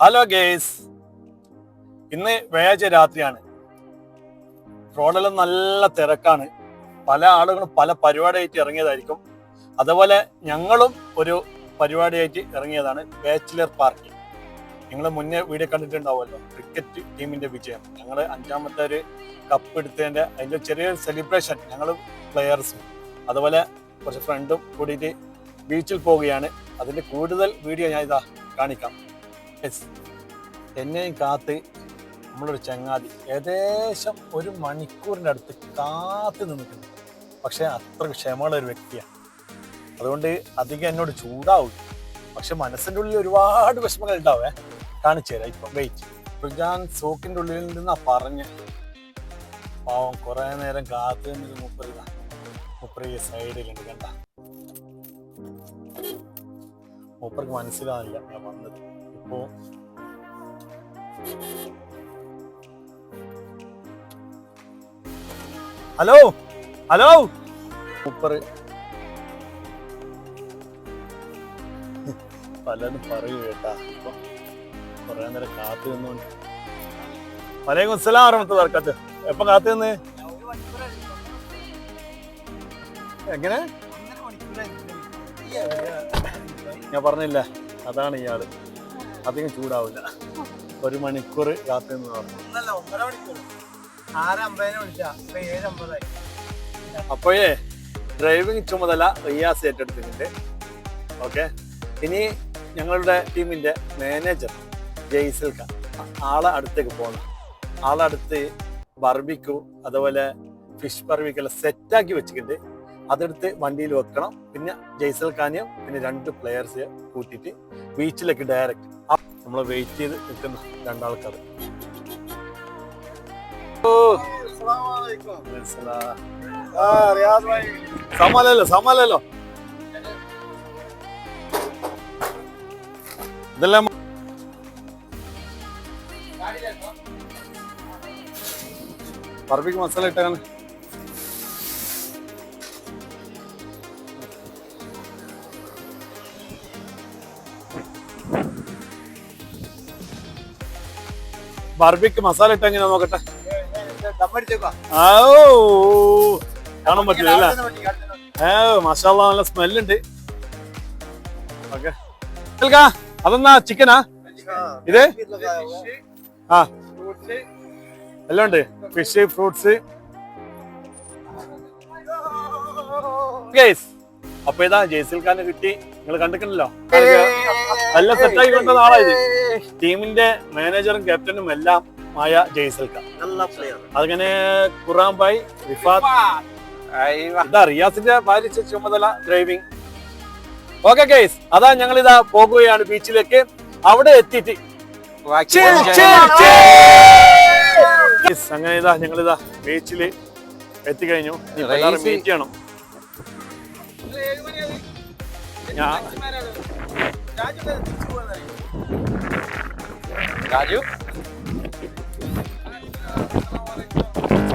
Hello guys ഇന്ന് വ്യാഴാഴ്ച രാത്രിയാണ്. റോഡിലും നല്ല തിരക്കാണ്. പല ആളുകളും പല പരിപാടിയായിട്ട് ഇറങ്ങിയതായിരിക്കും. അതുപോലെ ഞങ്ങളും ഒരു പരിപാടിയായിട്ട് ഇറങ്ങിയതാണ്. ബാച്ചിലർ പാർട്ടി നിങ്ങൾ മുന്നേ വീഡിയോ കണ്ടിട്ടുണ്ടാവുമല്ലോ. ക്രിക്കറ്റ് ടീമിന്റെ വിജയം. ഞങ്ങൾ അഞ്ചാമത്തെ ഒരു കപ്പ് എടുത്തതിന്റെ അതിന്റെ ചെറിയൊരു സെലിബ്രേഷൻ ഞങ്ങൾ പ്ലെയേഴ്സും അതുപോലെ കുറച്ച് ഫ്രണ്ടും കൂടിയിട്ട് ബീച്ചിൽ പോവുകയാണ്. അതിന്റെ കൂടുതൽ വീഡിയോ ഞാൻ ഇതാ കാണിക്കാം. Yes. എന്നെയും കാത്ത് നമ്മളൊരു ചങ്ങാതി. ഏകദേശം ഒരു മണിക്കൂറിന്റെ അടുത്ത് കാത്ത് നിന്നിട്ടുണ്ട്. പക്ഷേ അത്ര ക്ഷമയുള്ള ഒരു വ്യക്തിയാണ്. അതുകൊണ്ട് അധികം എന്നോട് ചൂടാവും. പക്ഷെ മനസ്സിന്റെ ഉള്ളിൽ ഒരുപാട് വിഷമങ്ങൾ ഉണ്ടാവേ. കാണിച്ചു തരാം ഇപ്പം വെയിറ്റ് ഞാൻ സോക്കിന്റെ ഉള്ളിൽ നിന്നാ പറഞ്ഞ്. പാവം കുറേ നേരം കാത്ത് നിന്നിട്ട് മുപ്പത് മുപ്പറി സൈഡിലുണ്ട് കണ്ട. മൂപ്പർക്ക് മനസ്സിലാവില്ല ഞാൻ വന്നത്. ഇപ്പോ ഹലോ ഹലോ സൂപ്പർ പലതും പറയൂ കേട്ടാ. കുറെ നേരം കാത്തു നിന്നുകൊണ്ട് വലൈക്കും അസ്സലാം വറഹമത്തുള്ളാഹി വർക്കത്ത് എപ്പൊ കാത്തു നിന്ന്? എങ്ങനെ? ഞാൻ പറഞ്ഞില്ല. അതാണ് ഇയാൾ. അധികം ചൂടാവില്ല ഒരു മണിക്കൂർ രാത്രി നിന്ന് പറഞ്ഞു. ഒന്നല്ല ഒന്നര മണിക്കൂർ. ആറ് അമ്പതിനെ വിളിച്ചാ. ഇപ്പൊ ഏഴ് അമ്പതായി. അപ്പോഴേ ഡ്രൈവിംഗ് ചുമതല റിയാസ് ഏറ്റെടുത്തിട്ടുണ്ട്. ഓക്കെ? ഇനി ഞങ്ങളുടെ ടീമിന്റെ മാനേജർ ജയ്സൽ ഖാൻ ആളെ അടുത്തേക്ക് പോകണം ആളെ അടുത്ത് ബർബിക്കു അതുപോലെ ഫിഷ് ബർബിക്കെല്ലാം സെറ്റാക്കി വെച്ചിട്ടുണ്ട്. അതെടുത്ത് വണ്ടിയിൽ വെക്കണം. പിന്നെ ജയ്സൽ കാനിയം പിന്നെ രണ്ട് പ്ലെയേഴ്സ് കൂട്ടിയിട്ട് ബീച്ചിലേക്ക് ഡയറക്റ്റ് നമ്മൾ വെയിറ്റ് ചെയ്ത് നിൽക്കുന്ന രണ്ടാൾക്കാർ സമാലല്ലോ സമാലല്ലോ. ഇതെല്ലാം പറമ്പിക്ക് മസാല ഇട്ടാണ് ബർബിക്ക് മസാല ഇട്ട് എങ്ങനെ നോക്കട്ടെ? കാണാൻ പറ്റില്ല അല്ലേ? ഏ മസാല നല്ല സ്മെല്ലുണ്ട്. ഓക്കെ. അതെന്നാ ചിക്കനാ ഇത്? ആ. എല്ലാം ഉണ്ട്. ഫിഷ് ഫ്രൂട്ട്സ് ഗൈസ് അപ്പൊ ഇതാ ജയ്സിൽഖാനെ കിട്ടി. നിങ്ങൾ കണ്ടിട്ടുണ്ടല്ലോ. നല്ല സെറ്റായി കൊണ്ട നാളായത് ടീമിന്റെ മാനേജറും ക്യാപ്റ്റനും എല്ലാം ആയ ജയ്സിൽഖാൻ നല്ല പ്ലെയർ അതങ്ങനെ ഖുറാൻ ഭായ് റിഫാത്ത്. ഇതാ റിയാസിന്റെ ഭാര്യ ചുമതല ഡ്രൈവിംഗ് ഓക്കെ ഗൈസ് അതാ ഞങ്ങൾ ഇതാ പോകുകയാണ് ബീച്ചിലേക്ക് അവിടെ എത്തിയിട്ട്. അങ്ങനെ ഇതാ ഞങ്ങളിതാ ബീച്ചിൽ എത്തിക്കഴിഞ്ഞു. മീറ്റ് ചെയ്യണം. രാജു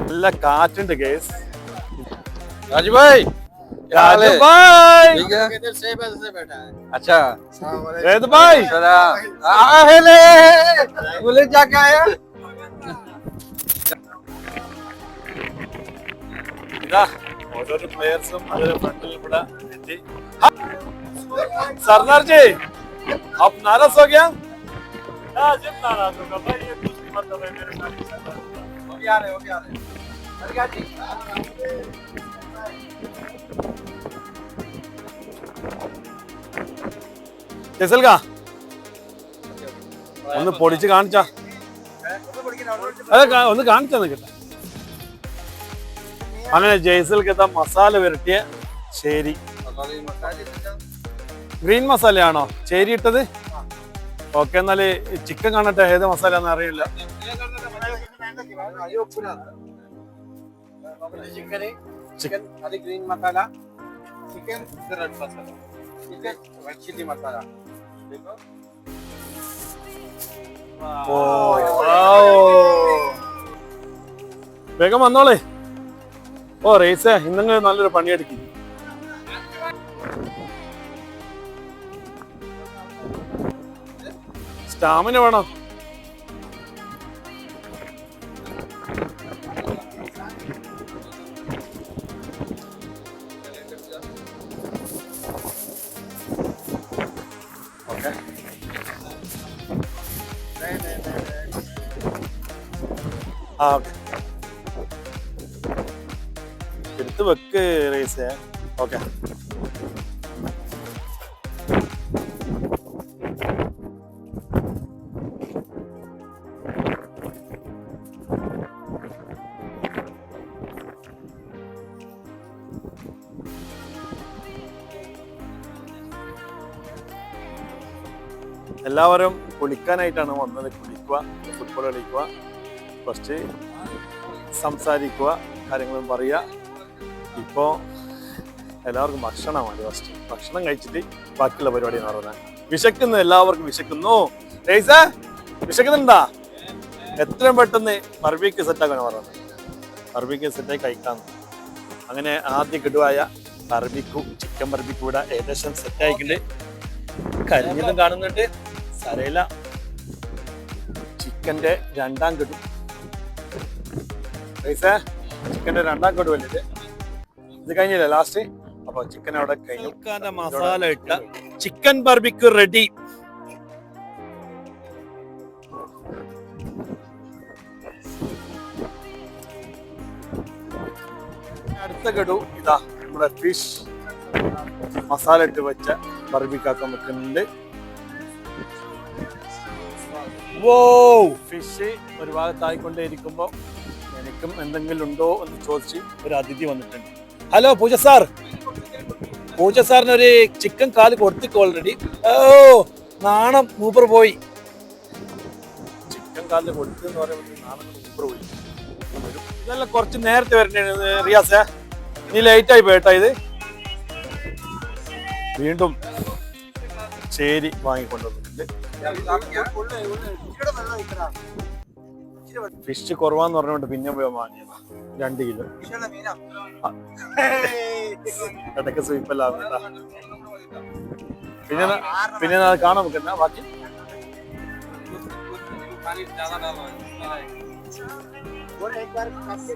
നല്ല കാറ്റുണ്ട് ഗേസ് राजू भाई क्या हाल है ഭായ് ठीक है इधर से बैठा से बैठा है अच्छा ഏത് ഭായ് सलाम आ, हेले बोले क्या क्या आया ഇതാ ഓരോരോ പ്ലേയേഴ്സും അവരുടെ ഫ്രണ്ടിൽ ഇവിടെ എത്തി सरदार जी आप नाराज हो गया हाँ, जिम नाराज होगा भाई ये दूसरी मतलब है मेरे साथ वो भी आ रहे वो भी आ रहे अरे क्या जी ജസൽകാ ഒന്ന് പൊടിച്ച് കാണിച്ചാ ഒന്ന് പഠിക്കുന്ന അവിടെ അത് കാ- ഒന്ന് കാണിച്ചാ നിൽക്കട്ടെ അങ്ങനെ ജയ്സൽക്ക് മസാല പുരട്ടിയ ശരി ഗ്രീൻ മസാലയാണോ ചേരി ഇട്ടത് ഓക്കെ എന്നാൽ ചിക്കൻ കാണട്ടെ ഏത് മസാല അറിയില്ല. ചിക്കൻ അത് green masala chicken red masala chicken red chilli masala oh wow. വേഗം വന്നോളേ. ഓ റേസേ ഇന്നങ്ങ് നല്ലൊരു പണിയെടുക്കും. സ്റ്റാമിന വേണം. ആ ഓക്കെ. എടുത്ത് വെക്ക് റേസ്. ഓക്കെ. എല്ലാവരും കുളിക്കാനായിട്ടാണ് വന്നത്. കുളിക്കുക ഫുട്ബോൾ കളിക്കുക ഫസ്റ്റ് സംസാരിക്കുക കാര്യങ്ങളും പറയുക. ഇപ്പോൾ എല്ലാവർക്കും ഭക്ഷണമാണ് ഫസ്റ്റ് ഭക്ഷണം കഴിച്ചിട്ട് ബാക്കിയുള്ള പരിപാടി എന്ന് പറയുന്നത്. വിശക്കുന്നു എല്ലാവർക്കും വിശക്കുന്നു. വിശക്കുന്നുണ്ടാ? എത്രയും പെട്ടെന്ന് ബർബിക്ക് സെറ്റാക്കാണ് പറഞ്ഞത് ബർബിക്ക് സെറ്റായി കഴിക്കാന്ന് അങ്ങനെ ആദ്യം കിടുവായ ബർബിക്കു ചിക്കൻ ബർബിക്കു കൂടെ ഏകദേശം സെറ്റായിട്ടുണ്ട് കരിഞ്ഞതും കാണുന്നുണ്ട്. സരയില ചിക്കന്റെ രണ്ടാം കെടു. പൈസ ചിക്കന്റെ രണ്ടാം കെടു അല്ലേ ഇത്? കഴിഞ്ഞില്ലേ ലാസ്റ്റ് അപ്പൊ ചിക്കൻ അവിടെ കഴിഞ്ഞു. മസാല ഇട്ട ചിക്കൻ ബർബിക്ക് റെഡി അടുത്ത കെടു ഇതാ നമ്മുടെ ഫിഷ് മസാല ഇട്ട് വെച്ച ബർബിക്കാക്കാൻ വെക്കുന്നുണ്ട് വോ ഫിഷ് ഒരു ഭാഗത്തായിക്കൊണ്ടേ ഇരിക്കുമ്പോൾ എനിക്കും എന്തെങ്കിലും ഉണ്ടോ എന്ന് ചോദിച്ച് ഒരു അതിഥി വന്നിട്ടുണ്ട്. ഹലോ പൂജ സാർ. പൂജ സാറിന് ഒരു ചിക്കൻ കാൽ കൊടുത്തിക്കോ ഓൾറെഡി ഓ നാണം മൂപ്പർ പോയി. ചിക്കൻ കാൽ കൊടുത്തു എന്ന് പറയുമ്പോൾ നാണം മൂപ്പർ പോയി. ഇതെല്ലാം കുറച്ച് നേരത്തെ വരണ്ടേ റിയാസേ. നീ ലേറ്റ് ആയി പോയിട്ടാ ഇത്. വീണ്ടും ചേരി വാങ്ങിക്കൊണ്ടുവന്നിട്ടുണ്ട്. ഫിഷ് കുറവാന്ന് പറഞ്ഞുകൊണ്ട് പിന്നെ പോയി വാങ്ങിയതാ രണ്ട് കിലോ ഇടയ്ക്ക് സ്വീപ്പല്ല പിന്നെ ന- പിന്നെ അത് കാണാൻ നമുക്ക് ബാക്കി पानी ज्यादा डालो और एक बार आपके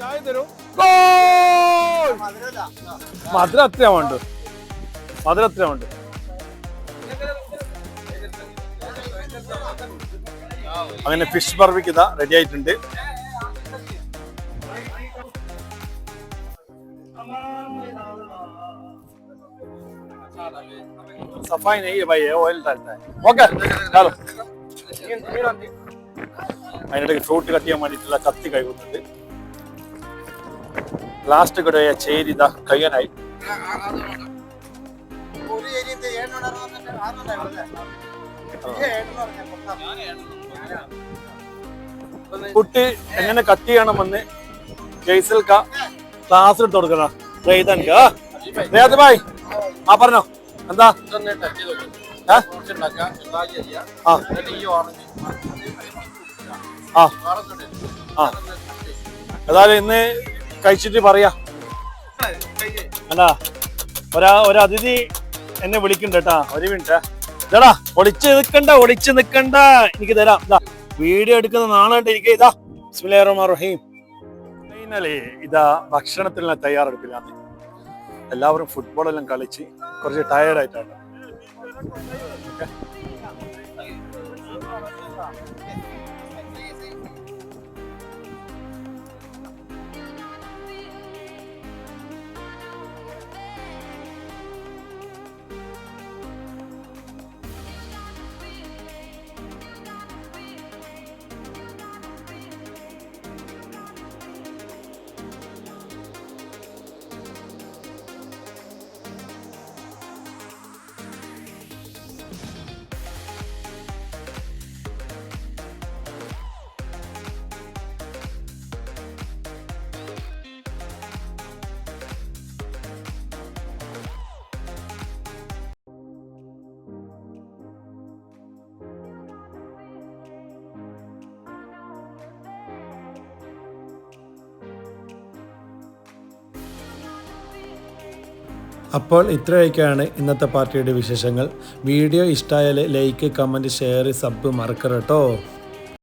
ചായ തരൂ മധുരം അത്രയാ വേണ്ടു മധുര അത്രയാ വേണ്ടു അങ്ങനെ ഫിഷ് ബർബിക്ക് ഇതാ റെഡി ആയിട്ടുണ്ട്. सफाई नहीं है भाई ये ऑयल डालता है ओके चलो അതിനിടയ്ക്ക് ഫ്രൂട്ട് കട്ട് ചെയ്യാൻ വേണ്ടിയിട്ടുള്ള കത്തി കൈകൊണ്ടുണ്ട് ലാസ്റ്റ് കൂടെ ചേരി ഇതാ കഴിയാനായി ഒരു ഏരിയത്തെ ഏഴുണ്ടായിരുന്നു ആറുണ്ടായിരുന്നല്ലേ കുട്ടി എങ്ങനെ കട്ട് ചെയ്യണമെന്ന് ജയ്സൽ ക്ലാസ് എടുത്ത് കൊടുക്കണം റെയ്താനിക്ക് ആ റേത് ഭായ് ആ പറഞ്ഞോ എന്താ? ആ. ആ. ഏതായാലും ഇന്ന് കഴിച്ചിട്ട് പറയാ. അല്ല ഒരാ ഒരതിഥി എന്നെ വിളിക്കണ്ട കേട്ടാ. ഒരു മിനിറ്റ്. ഇതാടാ ഒളിച്ച് നിൽക്കണ്ട ഒളിച്ച് നിൽക്കണ്ട എനിക്ക് തരാം. ഇതാ വീഡിയോ എടുക്കുന്ന നാളായിട്ട് എനിക്ക് ഇതാ. ബിസ്മില്ലാഹിർ റഹ്മാനിർ റഹീം. ഇതാ ഭക്ഷണത്തിനുള്ള തയ്യാറെടുപ്പിലാണ്. എല്ലാവരും ഫുട്ബോളെല്ലാം കളിച്ച് കുറച്ച് ടയേർഡ് അപ്പോൾ ഇത്രയൊക്കെയാണ് ഇന്നത്തെ പാർട്ടിയുടെ വിശേഷങ്ങൾ. വീഡിയോ ഇഷ്ടമായാൽ ലൈക്ക് കമന്റ് ഷെയർ സബ് മറക്കരുത് കേട്ടോ